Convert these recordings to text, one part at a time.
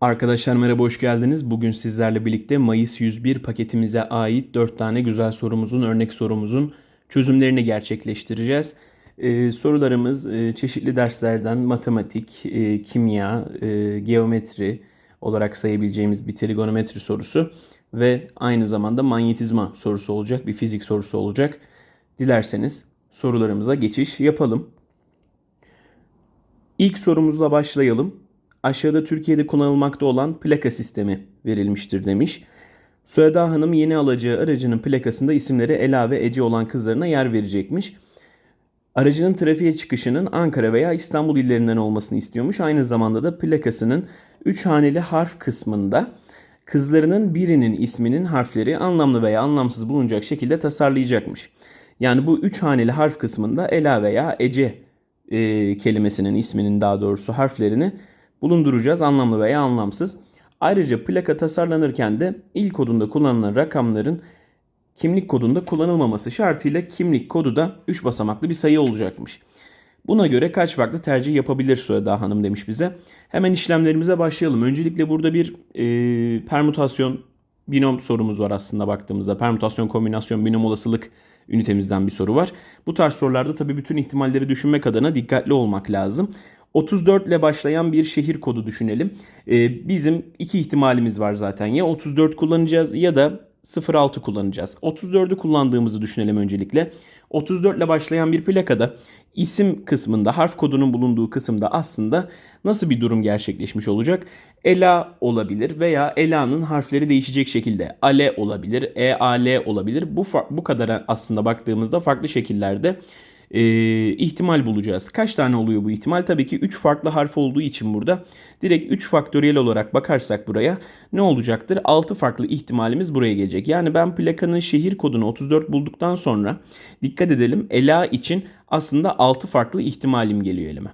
Arkadaşlar merhaba hoş geldiniz. Bugün sizlerle birlikte Mayıs 101 paketimize ait 4 tane güzel sorumuzun, örnek sorumuzun çözümlerini gerçekleştireceğiz. Ee, sorularımız e, çeşitli derslerden matematik, e, kimya, e, geometri olarak sayabileceğimiz bir trigonometri sorusu ve aynı zamanda manyetizma sorusu olacak, bir fizik sorusu olacak. Dilerseniz sorularımıza geçiş yapalım. İlk sorumuzla başlayalım. Aşağıda Türkiye'de kullanılmakta olan plaka sistemi verilmiştir demiş. Süheda Hanım yeni alacağı aracının plakasında isimleri Ela ve Ece olan kızlarına yer verecekmiş. Aracının trafiğe çıkışının Ankara veya İstanbul illerinden olmasını istiyormuş. Aynı zamanda da plakasının 3 haneli harf kısmında kızlarının birinin isminin harfleri anlamlı veya anlamsız bulunacak şekilde tasarlayacakmış. Yani bu 3 haneli harf kısmında Ela veya Ece e, kelimesinin isminin daha doğrusu harflerini bulunduracağız anlamlı veya anlamsız. Ayrıca plaka tasarlanırken de il kodunda kullanılan rakamların kimlik kodunda kullanılmaması şartıyla kimlik kodu da 3 basamaklı bir sayı olacakmış. Buna göre kaç farklı tercih yapabilir Süheda Hanım demiş bize. Hemen işlemlerimize başlayalım. Öncelikle burada bir e, permütasyon binom sorumuz var aslında baktığımızda. Permütasyon, kombinasyon, binom olasılık ünitemizden bir soru var. Bu tarz sorularda tabii bütün ihtimalleri düşünmek adına dikkatli olmak lazım. 34 ile başlayan bir şehir kodu düşünelim. Ee, bizim iki ihtimalimiz var zaten. Ya 34 kullanacağız ya da 06 kullanacağız. 34'ü kullandığımızı düşünelim öncelikle. 34 ile başlayan bir plakada isim kısmında harf kodunun bulunduğu kısımda aslında nasıl bir durum gerçekleşmiş olacak? Ela olabilir veya Ela'nın harfleri değişecek şekilde Ale olabilir, EAL olabilir. Bu bu kadar aslında baktığımızda farklı şekillerde e, ihtimal bulacağız. Kaç tane oluyor bu ihtimal? Tabii ki 3 farklı harf olduğu için burada direkt 3 faktöriyel olarak bakarsak buraya ne olacaktır? 6 farklı ihtimalimiz buraya gelecek. Yani ben plakanın şehir kodunu 34 bulduktan sonra dikkat edelim Ela için aslında 6 farklı ihtimalim geliyor elime.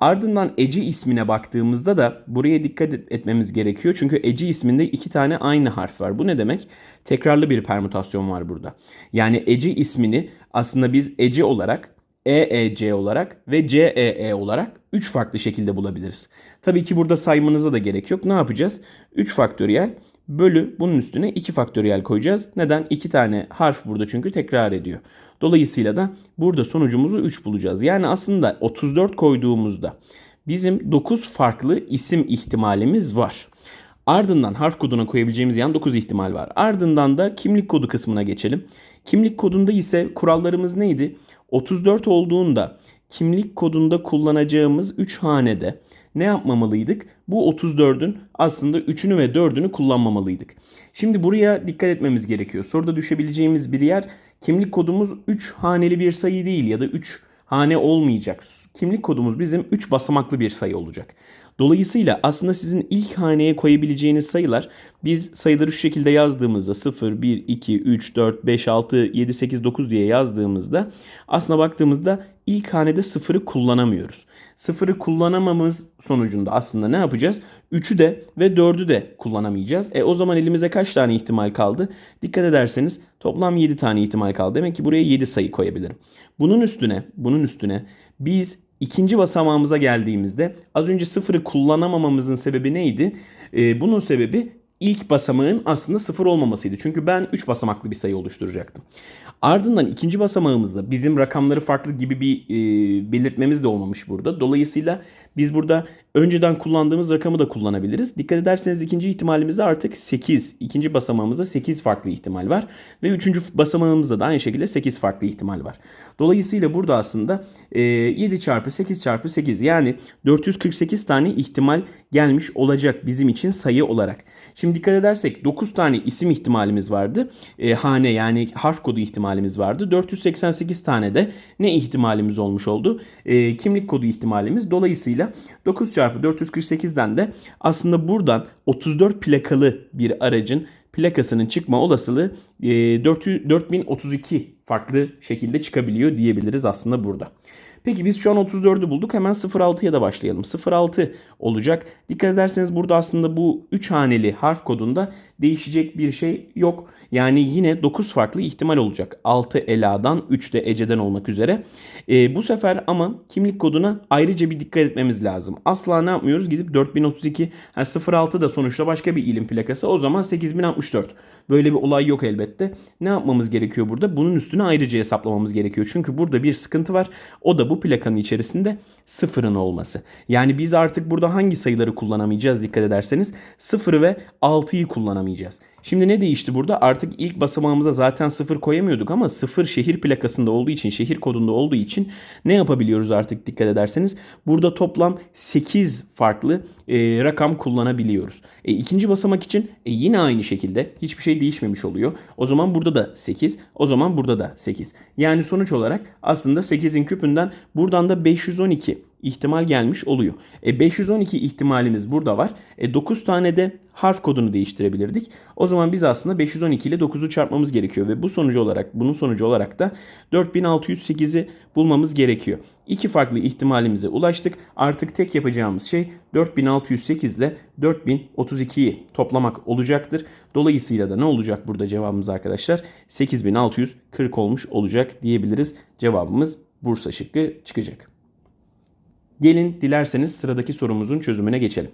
Ardından Ece ismine baktığımızda da buraya dikkat etmemiz gerekiyor. Çünkü Ece isminde iki tane aynı harf var. Bu ne demek? Tekrarlı bir permütasyon var burada. Yani Ece ismini aslında biz Ece olarak, EEC olarak ve CEE olarak 3 farklı şekilde bulabiliriz. Tabii ki burada saymanıza da gerek yok. Ne yapacağız? 3 faktöriyel bölü bunun üstüne 2 faktöriyel koyacağız. Neden? 2 tane harf burada çünkü tekrar ediyor. Dolayısıyla da burada sonucumuzu 3 bulacağız. Yani aslında 34 koyduğumuzda bizim 9 farklı isim ihtimalimiz var. Ardından harf koduna koyabileceğimiz yan 9 ihtimal var. Ardından da kimlik kodu kısmına geçelim. Kimlik kodunda ise kurallarımız neydi? 34 olduğunda kimlik kodunda kullanacağımız 3 hanede ne yapmamalıydık? Bu 34'ün aslında 3'ünü ve 4'ünü kullanmamalıydık. Şimdi buraya dikkat etmemiz gerekiyor. Soruda düşebileceğimiz bir yer kimlik kodumuz 3 haneli bir sayı değil ya da 3 hane olmayacak. Kimlik kodumuz bizim 3 basamaklı bir sayı olacak. Dolayısıyla aslında sizin ilk haneye koyabileceğiniz sayılar biz sayıları şu şekilde yazdığımızda 0, 1, 2, 3, 4, 5, 6, 7, 8, 9 diye yazdığımızda aslına baktığımızda ilk hanede sıfırı kullanamıyoruz. Sıfırı kullanamamız sonucunda aslında ne yapacağız? 3'ü de ve 4'ü de kullanamayacağız. E o zaman elimize kaç tane ihtimal kaldı? Dikkat ederseniz toplam 7 tane ihtimal kaldı. Demek ki buraya 7 sayı koyabilirim. Bunun üstüne, bunun üstüne biz ikinci basamağımıza geldiğimizde az önce sıfırı kullanamamamızın sebebi neydi? Ee, bunun sebebi ilk basamağın aslında sıfır olmamasıydı. Çünkü ben 3 basamaklı bir sayı oluşturacaktım. Ardından ikinci basamağımızda bizim rakamları farklı gibi bir e, belirtmemiz de olmamış burada. Dolayısıyla biz burada önceden kullandığımız rakamı da kullanabiliriz. Dikkat ederseniz ikinci ihtimalimizde artık 8. İkinci basamağımızda 8 farklı ihtimal var. Ve üçüncü basamağımızda da aynı şekilde 8 farklı ihtimal var. Dolayısıyla burada aslında e, 7 çarpı 8 çarpı 8 yani 448 tane ihtimal gelmiş olacak bizim için sayı olarak. Şimdi dikkat edersek 9 tane isim ihtimalimiz vardı. E, hane yani harf kodu ihtimalimiz vardı. 488 tane de ne ihtimalimiz olmuş oldu? E, kimlik kodu ihtimalimiz. Dolayısıyla 9 çarpı 448'den de aslında buradan 34 plakalı bir aracın plakasının çıkma olasılığı e, 4032 farklı şekilde çıkabiliyor diyebiliriz aslında burada. Peki biz şu an 34'ü bulduk. Hemen 06'ya da başlayalım. 06 olacak. Dikkat ederseniz burada aslında bu 3 haneli harf kodunda değişecek bir şey yok. Yani yine 9 farklı ihtimal olacak. 6 Ela'dan 3 de Ece'den olmak üzere. Ee, bu sefer ama kimlik koduna ayrıca bir dikkat etmemiz lazım. Asla ne yapmıyoruz? Gidip 4032 ha 06 da sonuçta başka bir ilim plakası. O zaman 8064. Böyle bir olay yok elbette. Ne yapmamız gerekiyor burada? Bunun üstüne ayrıca hesaplamamız gerekiyor. Çünkü burada bir sıkıntı var. O da bu plakanın içerisinde sıfırın olması. Yani biz artık burada hangi sayıları kullanamayacağız dikkat ederseniz? 0 ve 6'yı kullanamayacağız. Şimdi ne değişti burada? Artık ilk basamağımıza zaten 0 koyamıyorduk ama 0 şehir plakasında olduğu için, şehir kodunda olduğu için ne yapabiliyoruz artık dikkat ederseniz? Burada toplam 8 farklı e, rakam kullanabiliyoruz. E, ikinci basamak için e, yine aynı şekilde hiçbir şey değişmemiş oluyor. O zaman burada da 8, o zaman burada da 8. Yani sonuç olarak aslında 8'in küpünden buradan da 512 ihtimal gelmiş oluyor. E 512 ihtimalimiz burada var. E 9 tane de harf kodunu değiştirebilirdik. O zaman biz aslında 512 ile 9'u çarpmamız gerekiyor ve bu sonucu olarak bunun sonucu olarak da 4608'i bulmamız gerekiyor. İki farklı ihtimalimize ulaştık. Artık tek yapacağımız şey 4608 ile 4032'yi toplamak olacaktır. Dolayısıyla da ne olacak burada cevabımız arkadaşlar? 8640 olmuş olacak diyebiliriz. Cevabımız Bursa şıkkı çıkacak. Gelin dilerseniz sıradaki sorumuzun çözümüne geçelim.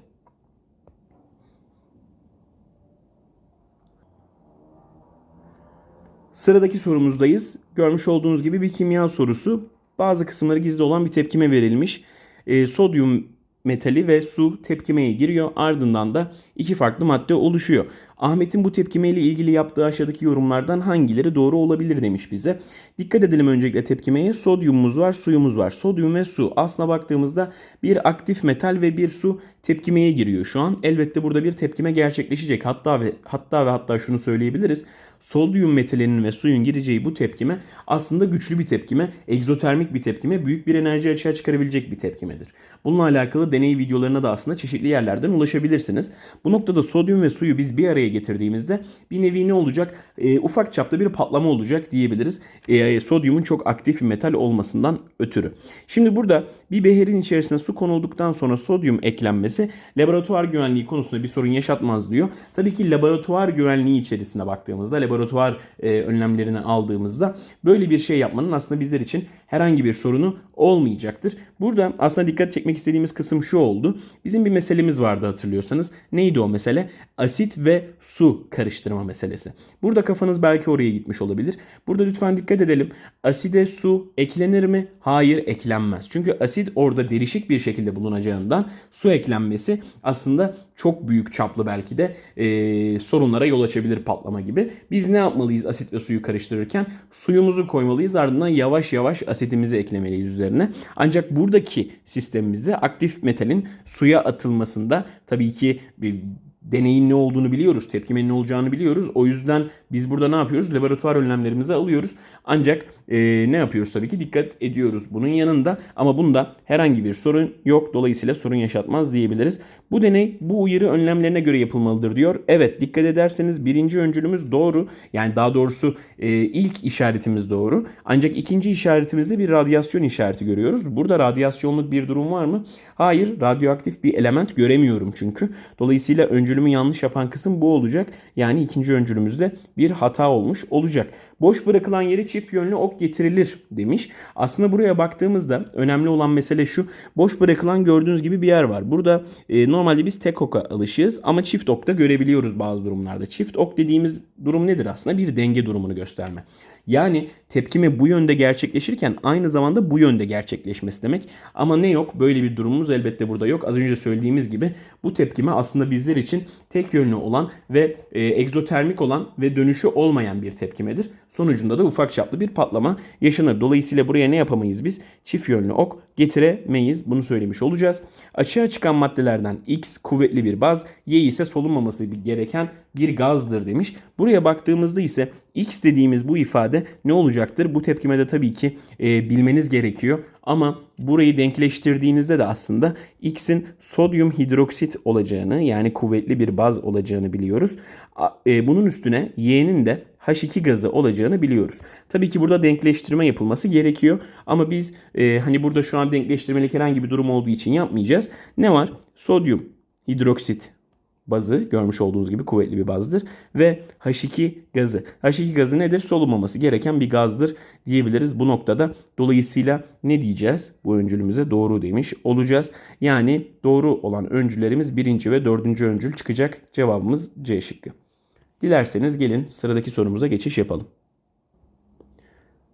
Sıradaki sorumuzdayız. Görmüş olduğunuz gibi bir kimya sorusu. Bazı kısımları gizli olan bir tepkime verilmiş. E, sodyum metali ve su tepkimeye giriyor. Ardından da iki farklı madde oluşuyor. Ahmet'in bu tepkimeyle ilgili yaptığı aşağıdaki yorumlardan hangileri doğru olabilir demiş bize. Dikkat edelim öncelikle tepkimeye. Sodyumumuz var, suyumuz var. Sodyum ve su. Aslına baktığımızda bir aktif metal ve bir su tepkimeye giriyor şu an. Elbette burada bir tepkime gerçekleşecek. Hatta ve hatta ve hatta şunu söyleyebiliriz. Sodyum metalinin ve suyun gireceği bu tepkime aslında güçlü bir tepkime, egzotermik bir tepkime, büyük bir enerji açığa çıkarabilecek bir tepkimedir. Bununla alakalı deney videolarına da aslında çeşitli yerlerden ulaşabilirsiniz. Bu noktada sodyum ve suyu biz bir araya getirdiğimizde bir nevi ne olacak? E, ufak çapta bir patlama olacak diyebiliriz. E, sodyumun çok aktif bir metal olmasından ötürü. Şimdi burada bir beherin içerisine su konulduktan sonra sodyum eklenmesi laboratuvar güvenliği konusunda bir sorun yaşatmaz diyor. Tabii ki laboratuvar güvenliği içerisinde baktığımızda, laboratuvar e, önlemlerini aldığımızda böyle bir şey yapmanın aslında bizler için herhangi bir sorunu olmayacaktır. Burada aslında dikkat çekmek istediğimiz kısım şu oldu. Bizim bir meselemiz vardı hatırlıyorsanız. Neydi o mesele? Asit ve su karıştırma meselesi. Burada kafanız belki oraya gitmiş olabilir. Burada lütfen dikkat edelim. Aside su eklenir mi? Hayır eklenmez. Çünkü asit orada derişik bir şekilde bulunacağından su eklenmesi aslında çok büyük çaplı belki de e, sorunlara yol açabilir patlama gibi. Biz ne yapmalıyız asit ve suyu karıştırırken? Suyumuzu koymalıyız ardından yavaş yavaş asitimizi eklemeliyiz üzerine. Ancak buradaki sistemimizde aktif metalin suya atılmasında tabii ki bir deneyin ne olduğunu biliyoruz, tepkimenin ne olacağını biliyoruz. O yüzden biz burada ne yapıyoruz? Laboratuvar önlemlerimizi alıyoruz. Ancak e, ne yapıyoruz tabii ki dikkat ediyoruz bunun yanında ama bunda herhangi bir sorun yok. Dolayısıyla sorun yaşatmaz diyebiliriz. Bu deney bu uyarı önlemlerine göre yapılmalıdır diyor. Evet dikkat ederseniz birinci öncülümüz doğru. Yani daha doğrusu e, ilk işaretimiz doğru. Ancak ikinci işaretimizde bir radyasyon işareti görüyoruz. Burada radyasyonluk bir durum var mı? Hayır radyoaktif bir element göremiyorum çünkü. Dolayısıyla öncülümü yanlış yapan kısım bu olacak. Yani ikinci öncülümüzde bir hata olmuş olacak. Boş bırakılan yere çift yönlü ok getirilir demiş. Aslında buraya baktığımızda önemli olan mesele şu. Boş bırakılan gördüğünüz gibi bir yer var. Burada e, normalde biz tek oka alışığız ama çift ok da görebiliyoruz bazı durumlarda. Çift ok dediğimiz durum nedir aslında? Bir denge durumunu gösterme. Yani tepkime bu yönde gerçekleşirken aynı zamanda bu yönde gerçekleşmesi demek. Ama ne yok? Böyle bir durumumuz elbette burada yok. Az önce söylediğimiz gibi bu tepkime aslında bizler için tek yönlü olan ve e, egzotermik olan ve dönüşü olmayan bir tepkimedir. Sonucunda da ufak çaplı bir patlama yaşanır. Dolayısıyla buraya ne yapamayız biz? Çift yönlü ok getiremeyiz. Bunu söylemiş olacağız. Açığa çıkan maddelerden X kuvvetli bir baz, Y ise solunmaması gereken bir gazdır demiş. Buraya baktığımızda ise x dediğimiz bu ifade ne olacaktır? Bu tepkimede tabii ki e, bilmeniz gerekiyor. Ama burayı denkleştirdiğinizde de aslında x'in sodyum hidroksit olacağını yani kuvvetli bir baz olacağını biliyoruz. E, bunun üstüne y'nin de H2 gazı olacağını biliyoruz. Tabii ki burada denkleştirme yapılması gerekiyor. Ama biz e, hani burada şu an denkleştirmelik herhangi bir durum olduğu için yapmayacağız. Ne var? Sodyum hidroksit bazı görmüş olduğunuz gibi kuvvetli bir bazdır ve H2 gazı. H2 gazı nedir? Solunmaması gereken bir gazdır diyebiliriz bu noktada. Dolayısıyla ne diyeceğiz? Bu öncülümüze doğru demiş olacağız. Yani doğru olan öncülerimiz birinci ve dördüncü öncül çıkacak. Cevabımız C şıkkı. Dilerseniz gelin sıradaki sorumuza geçiş yapalım.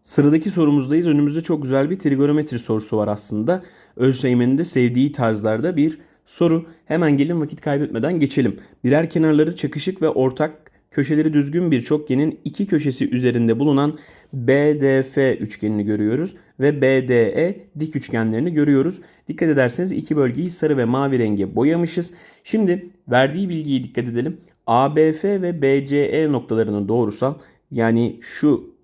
Sıradaki sorumuzdayız. Önümüzde çok güzel bir trigonometri sorusu var aslında. Özleymen'in de sevdiği tarzlarda bir soru. Hemen gelin vakit kaybetmeden geçelim. Birer kenarları çakışık ve ortak köşeleri düzgün bir çokgenin iki köşesi üzerinde bulunan BDF üçgenini görüyoruz ve BDE dik üçgenlerini görüyoruz. Dikkat ederseniz iki bölgeyi sarı ve mavi renge boyamışız. Şimdi verdiği bilgiyi dikkat edelim. ABF ve BCE noktalarının doğrusal yani şu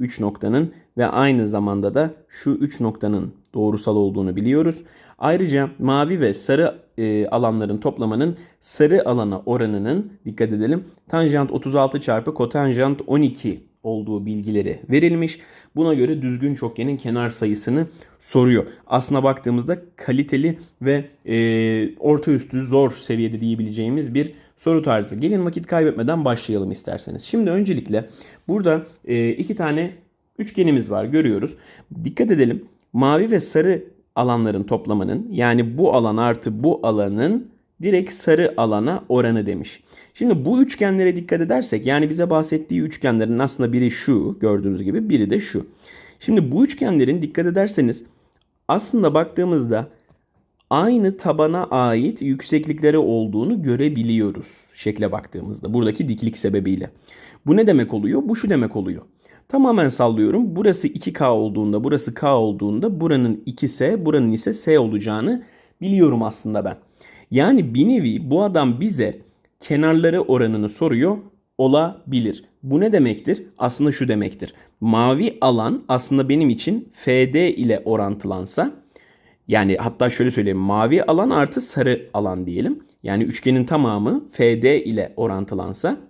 3 noktanın ve aynı zamanda da şu 3 noktanın doğrusal olduğunu biliyoruz. Ayrıca mavi ve sarı e, alanların toplamanın sarı alana oranının dikkat edelim tanjant 36 çarpı kotanjant 12 olduğu bilgileri verilmiş. Buna göre düzgün çokgenin kenar sayısını soruyor. Aslına baktığımızda kaliteli ve e, orta üstü zor seviyede diyebileceğimiz bir soru tarzı. Gelin vakit kaybetmeden başlayalım isterseniz. Şimdi öncelikle burada e, iki tane üçgenimiz var görüyoruz. Dikkat edelim mavi ve sarı alanların toplamının yani bu alan artı bu alanın direkt sarı alana oranı demiş. Şimdi bu üçgenlere dikkat edersek yani bize bahsettiği üçgenlerin aslında biri şu gördüğünüz gibi biri de şu. Şimdi bu üçgenlerin dikkat ederseniz aslında baktığımızda aynı tabana ait yükseklikleri olduğunu görebiliyoruz şekle baktığımızda buradaki diklik sebebiyle. Bu ne demek oluyor? Bu şu demek oluyor. Tamamen sallıyorum. Burası 2K olduğunda, burası K olduğunda buranın 2S, buranın ise S olacağını biliyorum aslında ben. Yani bir nevi bu adam bize kenarları oranını soruyor olabilir. Bu ne demektir? Aslında şu demektir. Mavi alan aslında benim için FD ile orantılansa yani hatta şöyle söyleyeyim mavi alan artı sarı alan diyelim. Yani üçgenin tamamı FD ile orantılansa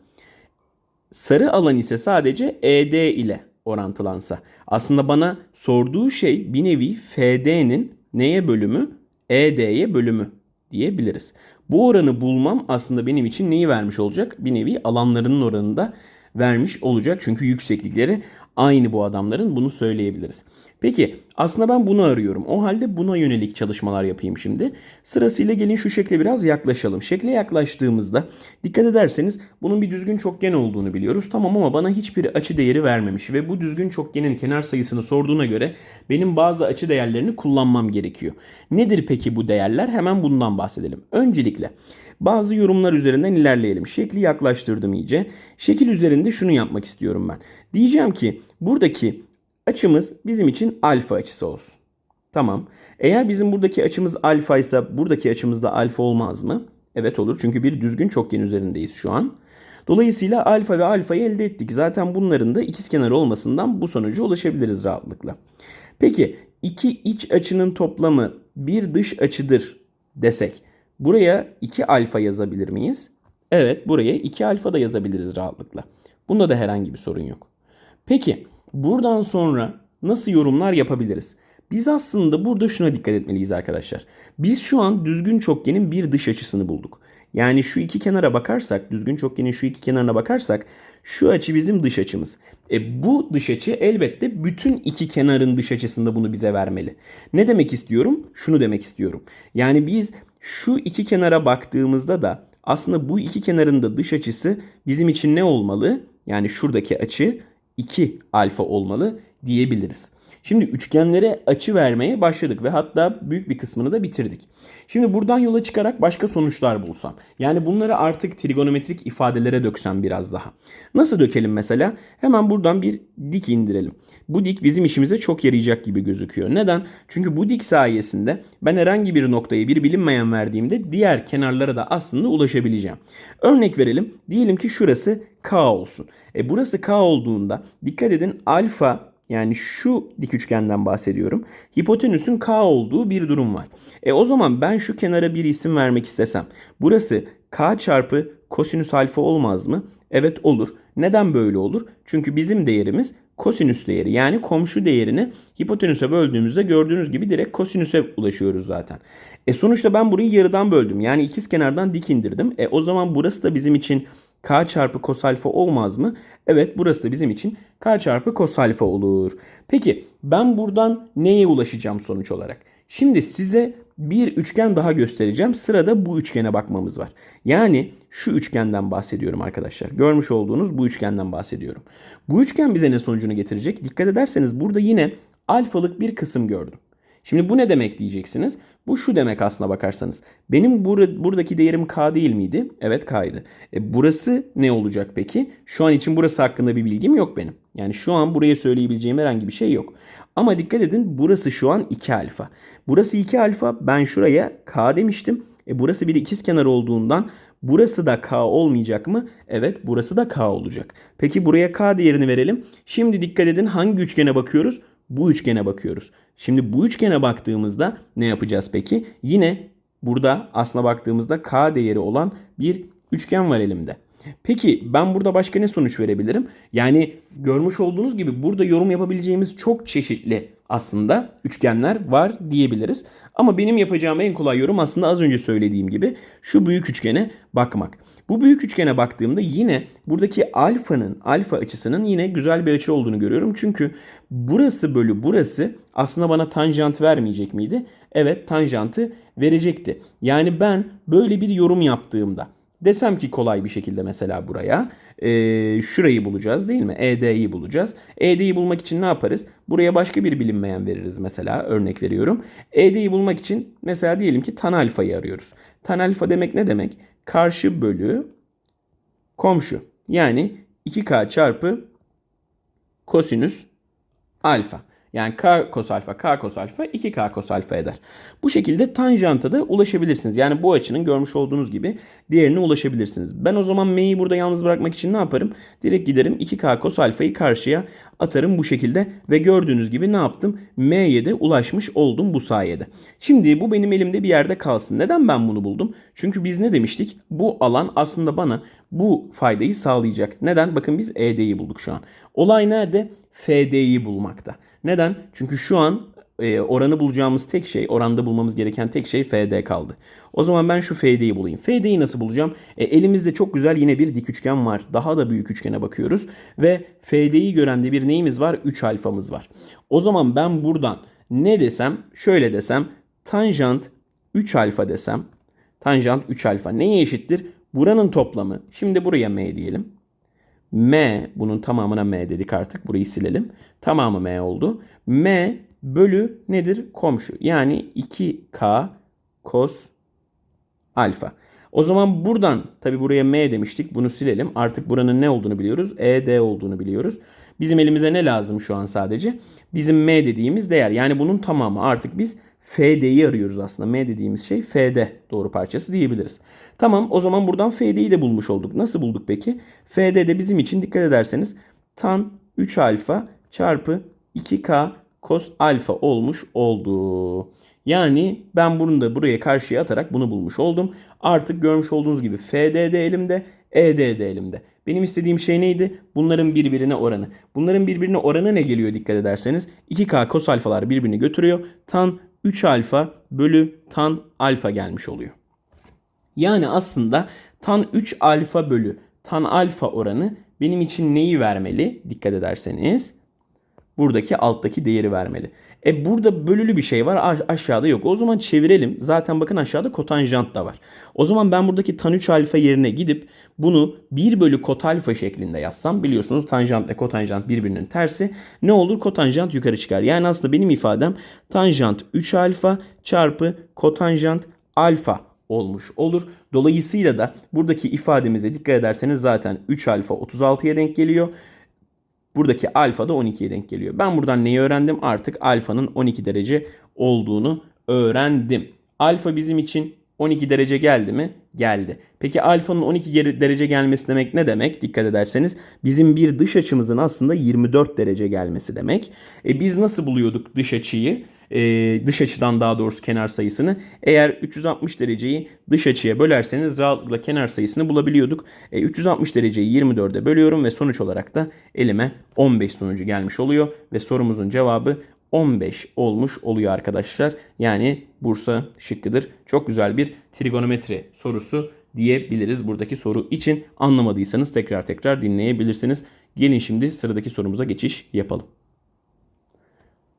sarı alan ise sadece ED ile orantılansa. Aslında bana sorduğu şey bir nevi FD'nin neye bölümü? ED'ye bölümü diyebiliriz. Bu oranı bulmam aslında benim için neyi vermiş olacak? Bir nevi alanlarının oranını da vermiş olacak. Çünkü yükseklikleri aynı bu adamların bunu söyleyebiliriz. Peki aslında ben bunu arıyorum. O halde buna yönelik çalışmalar yapayım şimdi. Sırasıyla gelin şu şekle biraz yaklaşalım. Şekle yaklaştığımızda dikkat ederseniz bunun bir düzgün çokgen olduğunu biliyoruz. Tamam ama bana hiçbir açı değeri vermemiş ve bu düzgün çokgenin kenar sayısını sorduğuna göre benim bazı açı değerlerini kullanmam gerekiyor. Nedir peki bu değerler? Hemen bundan bahsedelim. Öncelikle bazı yorumlar üzerinden ilerleyelim. Şekli yaklaştırdım iyice. Şekil üzerinde şunu yapmak istiyorum ben. Diyeceğim ki buradaki açımız bizim için alfa açısı olsun. Tamam. Eğer bizim buradaki açımız alfa ise buradaki açımız da alfa olmaz mı? Evet olur. Çünkü bir düzgün çokgen üzerindeyiz şu an. Dolayısıyla alfa ve alfayı elde ettik. Zaten bunların da ikizkenar olmasından bu sonuca ulaşabiliriz rahatlıkla. Peki iki iç açının toplamı bir dış açıdır desek buraya 2 alfa yazabilir miyiz? Evet buraya 2 alfa da yazabiliriz rahatlıkla. Bunda da herhangi bir sorun yok. Peki buradan sonra nasıl yorumlar yapabiliriz? Biz aslında burada şuna dikkat etmeliyiz arkadaşlar. Biz şu an düzgün çokgenin bir dış açısını bulduk. Yani şu iki kenara bakarsak, düzgün çokgenin şu iki kenarına bakarsak şu açı bizim dış açımız. E bu dış açı elbette bütün iki kenarın dış açısında bunu bize vermeli. Ne demek istiyorum? Şunu demek istiyorum. Yani biz şu iki kenara baktığımızda da aslında bu iki kenarın da dış açısı bizim için ne olmalı? Yani şuradaki açı 2 alfa olmalı diyebiliriz. Şimdi üçgenlere açı vermeye başladık ve hatta büyük bir kısmını da bitirdik. Şimdi buradan yola çıkarak başka sonuçlar bulsam. Yani bunları artık trigonometrik ifadelere döksem biraz daha. Nasıl dökelim mesela? Hemen buradan bir dik indirelim. Bu dik bizim işimize çok yarayacak gibi gözüküyor. Neden? Çünkü bu dik sayesinde ben herhangi bir noktayı bir bilinmeyen verdiğimde diğer kenarlara da aslında ulaşabileceğim. Örnek verelim. Diyelim ki şurası K olsun. E burası K olduğunda dikkat edin alfa yani şu dik üçgenden bahsediyorum. Hipotenüsün K olduğu bir durum var. E o zaman ben şu kenara bir isim vermek istesem. Burası K çarpı kosinüs alfa olmaz mı? Evet olur. Neden böyle olur? Çünkü bizim değerimiz kosinüs değeri yani komşu değerini hipotenüse böldüğümüzde gördüğünüz gibi direkt kosinüse ulaşıyoruz zaten. E sonuçta ben burayı yarıdan böldüm. Yani ikiz kenardan dik indirdim. E o zaman burası da bizim için k çarpı kos alfa olmaz mı? Evet burası da bizim için k çarpı kos alfa olur. Peki ben buradan neye ulaşacağım sonuç olarak? Şimdi size bir üçgen daha göstereceğim. Sırada bu üçgene bakmamız var. Yani şu üçgenden bahsediyorum arkadaşlar. Görmüş olduğunuz bu üçgenden bahsediyorum. Bu üçgen bize ne sonucunu getirecek? Dikkat ederseniz burada yine alfalık bir kısım gördüm. Şimdi bu ne demek diyeceksiniz? Bu şu demek aslına bakarsanız. Benim bur- buradaki değerim k değil miydi? Evet k'ydı. E burası ne olacak peki? Şu an için burası hakkında bir bilgim yok benim. Yani şu an buraya söyleyebileceğim herhangi bir şey yok. Ama dikkat edin burası şu an 2 alfa. Burası 2 alfa. Ben şuraya k demiştim. E burası bir ikizkenar olduğundan burası da k olmayacak mı? Evet burası da k olacak. Peki buraya k değerini verelim. Şimdi dikkat edin hangi üçgene bakıyoruz? Bu üçgene bakıyoruz. Şimdi bu üçgene baktığımızda ne yapacağız peki? Yine burada aslına baktığımızda k değeri olan bir üçgen var elimde. Peki ben burada başka ne sonuç verebilirim? Yani görmüş olduğunuz gibi burada yorum yapabileceğimiz çok çeşitli aslında üçgenler var diyebiliriz. Ama benim yapacağım en kolay yorum aslında az önce söylediğim gibi şu büyük üçgene bakmak. Bu büyük üçgene baktığımda yine buradaki alfanın, alfa açısının yine güzel bir açı olduğunu görüyorum. Çünkü burası bölü burası aslında bana tanjant vermeyecek miydi? Evet tanjantı verecekti. Yani ben böyle bir yorum yaptığımda desem ki kolay bir şekilde mesela buraya e, şurayı bulacağız değil mi? ED'yi bulacağız. ED'yi bulmak için ne yaparız? Buraya başka bir bilinmeyen veririz mesela örnek veriyorum. ED'yi bulmak için mesela diyelim ki tan alfayı arıyoruz. Tan alfa demek ne demek? Karşı bölü komşu. Yani 2K çarpı kosinüs alfa. Yani k kos alfa, k kos alfa 2k kos alfa eder. Bu şekilde tanjanta da ulaşabilirsiniz. Yani bu açının görmüş olduğunuz gibi diğerine ulaşabilirsiniz. Ben o zaman m'yi burada yalnız bırakmak için ne yaparım? Direkt giderim 2k kos alfayı karşıya atarım bu şekilde ve gördüğünüz gibi ne yaptım? M'ye de ulaşmış oldum bu sayede. Şimdi bu benim elimde bir yerde kalsın. Neden ben bunu buldum? Çünkü biz ne demiştik? Bu alan aslında bana bu faydayı sağlayacak. Neden? Bakın biz ED'yi bulduk şu an. Olay nerede? FD'yi bulmakta. Neden? Çünkü şu an e, oranı bulacağımız tek şey, oranda bulmamız gereken tek şey FD kaldı. O zaman ben şu FD'yi bulayım. FD'yi nasıl bulacağım? E, elimizde çok güzel yine bir dik üçgen var. Daha da büyük üçgene bakıyoruz. Ve FD'yi gören de bir neyimiz var? 3 alfamız var. O zaman ben buradan ne desem? Şöyle desem. Tanjant 3 alfa desem. Tanjant 3 alfa neye eşittir? Buranın toplamı. Şimdi buraya m diyelim. M bunun tamamına M dedik artık. Burayı silelim. Tamamı M oldu. M bölü nedir? Komşu. Yani 2K kos alfa. O zaman buradan tabi buraya M demiştik. Bunu silelim. Artık buranın ne olduğunu biliyoruz. ED olduğunu biliyoruz. Bizim elimize ne lazım şu an sadece? Bizim M dediğimiz değer. Yani bunun tamamı. Artık biz FD'yi arıyoruz aslında. M dediğimiz şey FD doğru parçası diyebiliriz. Tamam o zaman buradan FD'yi de bulmuş olduk. Nasıl bulduk peki? FD de bizim için dikkat ederseniz tan 3 alfa çarpı 2K kos alfa olmuş oldu. Yani ben bunu da buraya karşıya atarak bunu bulmuş oldum. Artık görmüş olduğunuz gibi FD de elimde, ED de elimde. Benim istediğim şey neydi? Bunların birbirine oranı. Bunların birbirine oranı ne geliyor dikkat ederseniz? 2K kos alfalar birbirini götürüyor. Tan 3 alfa bölü tan alfa gelmiş oluyor. Yani aslında tan 3 alfa bölü tan alfa oranı benim için neyi vermeli? Dikkat ederseniz buradaki alttaki değeri vermeli. E burada bölülü bir şey var aşağıda yok. O zaman çevirelim. Zaten bakın aşağıda kotanjant da var. O zaman ben buradaki tan 3 alfa yerine gidip bunu 1 bölü kot alfa şeklinde yazsam biliyorsunuz tanjant ile kotanjant birbirinin tersi. Ne olur kotanjant yukarı çıkar. Yani aslında benim ifadem tanjant 3 alfa çarpı kotanjant alfa olmuş olur. Dolayısıyla da buradaki ifademize dikkat ederseniz zaten 3 alfa 36'ya denk geliyor. Buradaki alfa da 12'ye denk geliyor. Ben buradan neyi öğrendim? Artık alfanın 12 derece olduğunu öğrendim. Alfa bizim için 12 derece geldi mi? Geldi. Peki alfanın 12 geri- derece gelmesi demek ne demek? Dikkat ederseniz bizim bir dış açımızın aslında 24 derece gelmesi demek. E biz nasıl buluyorduk dış açıyı? E, dış açıdan daha doğrusu kenar sayısını. Eğer 360 dereceyi dış açıya bölerseniz rahatlıkla kenar sayısını bulabiliyorduk. E, 360 dereceyi 24'e bölüyorum ve sonuç olarak da elime 15 sonucu gelmiş oluyor. Ve sorumuzun cevabı 15 olmuş oluyor arkadaşlar. Yani Bursa şıkkıdır. Çok güzel bir trigonometri sorusu diyebiliriz buradaki soru için. Anlamadıysanız tekrar tekrar dinleyebilirsiniz. Gelin şimdi sıradaki sorumuza geçiş yapalım.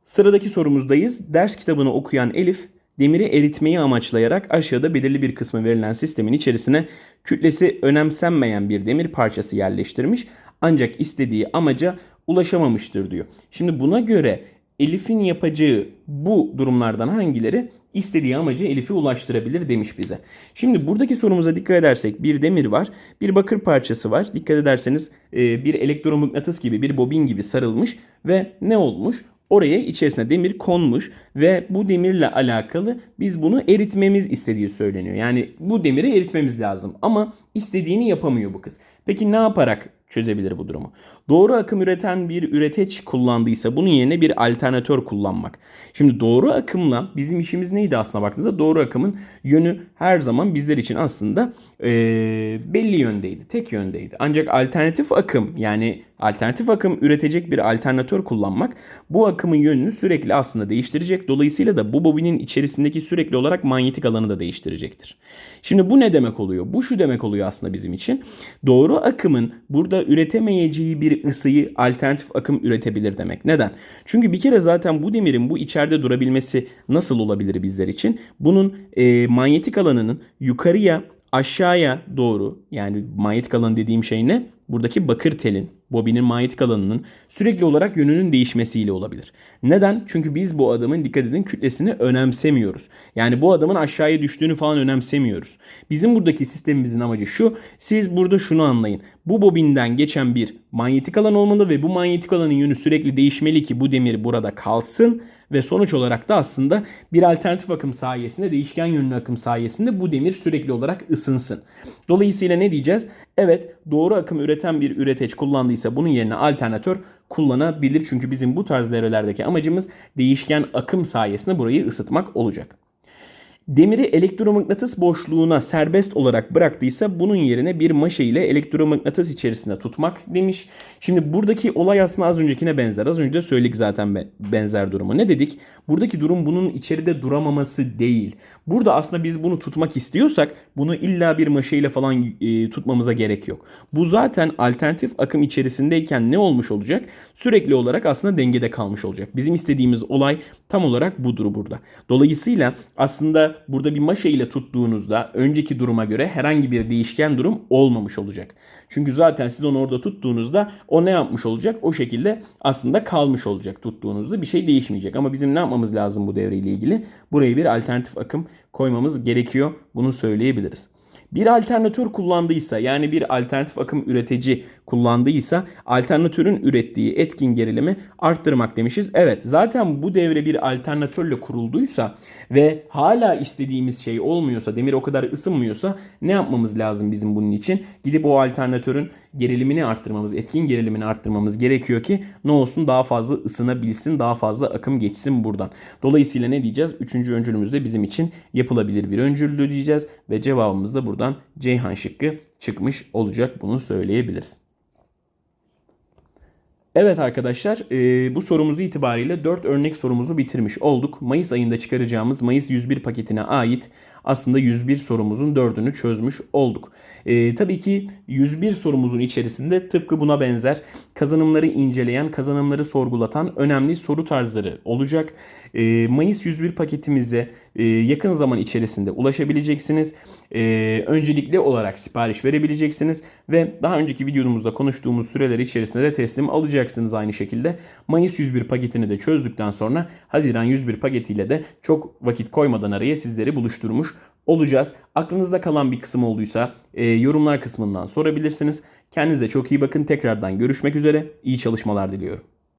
Sıradaki sorumuzdayız. Ders kitabını okuyan Elif, demiri eritmeyi amaçlayarak aşağıda belirli bir kısmı verilen sistemin içerisine kütlesi önemsenmeyen bir demir parçası yerleştirmiş ancak istediği amaca ulaşamamıştır diyor. Şimdi buna göre Elif'in yapacağı bu durumlardan hangileri istediği amacı Elif'i ulaştırabilir demiş bize. Şimdi buradaki sorumuza dikkat edersek bir demir var, bir bakır parçası var. Dikkat ederseniz e, bir elektromıknatıs gibi, bir bobin gibi sarılmış ve ne olmuş? Oraya içerisine demir konmuş ve bu demirle alakalı biz bunu eritmemiz istediği söyleniyor. Yani bu demiri eritmemiz lazım ama istediğini yapamıyor bu kız. Peki ne yaparak çözebilir bu durumu? Doğru akım üreten bir üreteç kullandıysa bunun yerine bir alternatör kullanmak. Şimdi doğru akımla bizim işimiz neydi aslına baktığınızda? Doğru akımın yönü her zaman bizler için aslında eee, belli yöndeydi. Tek yöndeydi. Ancak alternatif akım yani alternatif akım üretecek bir alternatör kullanmak bu akımın yönünü sürekli aslında değiştirecek. Dolayısıyla da bu bobinin içerisindeki sürekli olarak manyetik alanı da değiştirecektir. Şimdi bu ne demek oluyor? Bu şu demek oluyor aslında bizim için. Doğru akımın burada üretemeyeceği bir ısıyı alternatif akım üretebilir demek. Neden? Çünkü bir kere zaten bu demirin bu içeride durabilmesi nasıl olabilir bizler için? Bunun e, manyetik alanının yukarıya aşağıya doğru yani manyetik alan dediğim şey ne? Buradaki bakır telin, bobinin manyetik alanının sürekli olarak yönünün değişmesiyle olabilir. Neden? Çünkü biz bu adamın dikkat edin kütlesini önemsemiyoruz. Yani bu adamın aşağıya düştüğünü falan önemsemiyoruz. Bizim buradaki sistemimizin amacı şu. Siz burada şunu anlayın. Bu bobinden geçen bir manyetik alan olmalı ve bu manyetik alanın yönü sürekli değişmeli ki bu demir burada kalsın ve sonuç olarak da aslında bir alternatif akım sayesinde değişken yönlü akım sayesinde bu demir sürekli olarak ısınsın. Dolayısıyla ne diyeceğiz? Evet doğru akım üreten bir üreteç kullandıysa bunun yerine alternatör kullanabilir. Çünkü bizim bu tarz devrelerdeki amacımız değişken akım sayesinde burayı ısıtmak olacak. Demiri elektromıknatıs boşluğuna serbest olarak bıraktıysa bunun yerine bir maşa ile elektromıknatıs içerisinde tutmak demiş. Şimdi buradaki olay aslında az öncekine benzer. Az önce de söyledik zaten be- benzer durumu. Ne dedik? Buradaki durum bunun içeride duramaması değil. Burada aslında biz bunu tutmak istiyorsak bunu illa bir maşa ile falan e, tutmamıza gerek yok. Bu zaten alternatif akım içerisindeyken ne olmuş olacak? Sürekli olarak aslında dengede kalmış olacak. Bizim istediğimiz olay tam olarak budur burada. Dolayısıyla aslında burada bir maşa ile tuttuğunuzda önceki duruma göre herhangi bir değişken durum olmamış olacak. Çünkü zaten siz onu orada tuttuğunuzda o ne yapmış olacak? O şekilde aslında kalmış olacak tuttuğunuzda bir şey değişmeyecek. Ama bizim ne yapmamız lazım bu devreyle ilgili? Buraya bir alternatif akım koymamız gerekiyor. Bunu söyleyebiliriz. Bir alternatör kullandıysa yani bir alternatif akım üretici kullandıysa alternatörün ürettiği etkin gerilimi arttırmak demişiz. Evet zaten bu devre bir alternatörle kurulduysa ve hala istediğimiz şey olmuyorsa demir o kadar ısınmıyorsa ne yapmamız lazım bizim bunun için? Gidip o alternatörün gerilimini arttırmamız, etkin gerilimini arttırmamız gerekiyor ki ne olsun daha fazla ısınabilsin, daha fazla akım geçsin buradan. Dolayısıyla ne diyeceğiz? Üçüncü öncülümüz de bizim için yapılabilir bir öncüldür diyeceğiz ve cevabımız da buradan Ceyhan şıkkı çıkmış olacak. Bunu söyleyebiliriz. Evet arkadaşlar e, bu sorumuzu itibariyle 4 örnek sorumuzu bitirmiş olduk. Mayıs ayında çıkaracağımız Mayıs 101 paketine ait aslında 101 sorumuzun 4'ünü çözmüş olduk. E, tabii ki 101 sorumuzun içerisinde tıpkı buna benzer kazanımları inceleyen, kazanımları sorgulatan önemli soru tarzları olacak. E, Mayıs 101 paketimize e, yakın zaman içerisinde ulaşabileceksiniz. E, öncelikli olarak sipariş verebileceksiniz ve daha önceki videomuzda konuştuğumuz süreler içerisinde de teslim alacaksınız aynı şekilde. Mayıs 101 paketini de çözdükten sonra Haziran 101 paketiyle de çok vakit koymadan araya sizleri buluşturmuş olacağız. Aklınızda kalan bir kısım olduysa e, yorumlar kısmından sorabilirsiniz. Kendinize çok iyi bakın. Tekrardan görüşmek üzere. İyi çalışmalar diliyorum.